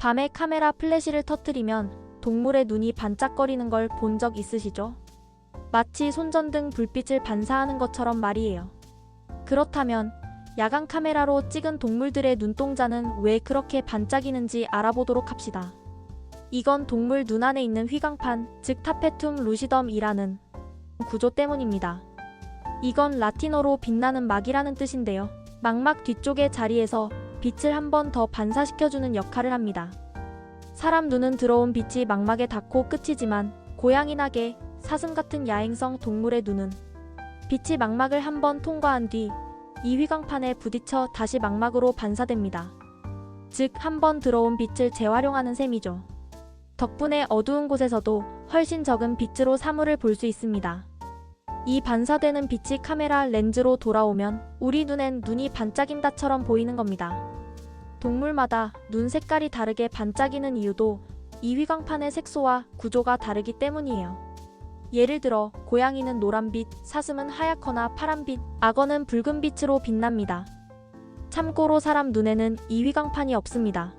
밤에 카메라 플래시를 터뜨리면 동물의 눈이 반짝거리는 걸 본 적 있으시죠? 마치 손전등 불빛을 반사하는 것처럼 말이에요. 그렇다면 야간 카메라로 찍은 동물들의 눈동자는 왜 그렇게 반짝이는지 알아보도록 합시다. 이건 동물 눈 안에 있는 휘광판, 즉 타페툼 루시덤이라는 구조 때문입니다. 이건 라틴어로 빛나는 막이라는 뜻인데요. 망막 뒤쪽의 자리에서 빛을 한 번 더 반사시켜주는 역할을 합니다. 사람 눈은 들어온 빛이 망막에 닿고 끝이지만 고양이나 개, 사슴 같은 야행성 동물의 눈은 빛이 망막을 한 번 통과한 뒤 이 휘광판에 부딪혀 다시 망막으로 반사됩니다. 즉, 한 번 들어온 빛을 재활용하는 셈이죠. 덕분에 어두운 곳에서도 훨씬 적은 빛으로 사물을 볼 수 있습니다. 이 반사되는 빛이 카메라 렌즈로 돌아오면 우리 눈엔 눈이 반짝인다처럼 보이는 겁니다. 동물마다 눈 색깔이 다르게 반짝이는 이유도 이 휘광판의 색소와 구조가 다르기 때문이에요. 예를 들어 고양이는 노란빛, 사슴은 하얗거나 파란빛, 악어는 붉은빛으로 빛납니다. 참고로 사람 눈에는 이 휘광판이 없습니다.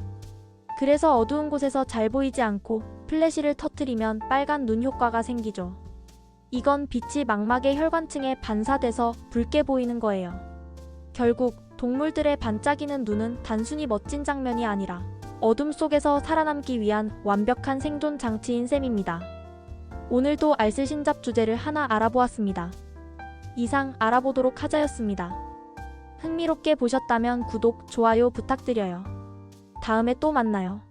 그래서 어두운 곳에서 잘 보이지 않고 플래시를 터트리면 빨간 눈 효과가 생기죠. 이건 빛이 망막의 혈관층에 반사돼서 붉게 보이는 거예요. 결국 동물들의 반짝이는 눈은 단순히 멋진 장면이 아니라 어둠 속에서 살아남기 위한 완벽한 생존 장치인 셈입니다. 오늘도 알쓸신잡 주제를 하나 알아보았습니다. 이상 알아보도록 하자였습니다. 흥미롭게 보셨다면 구독, 좋아요 부탁드려요. 다음에 또 만나요.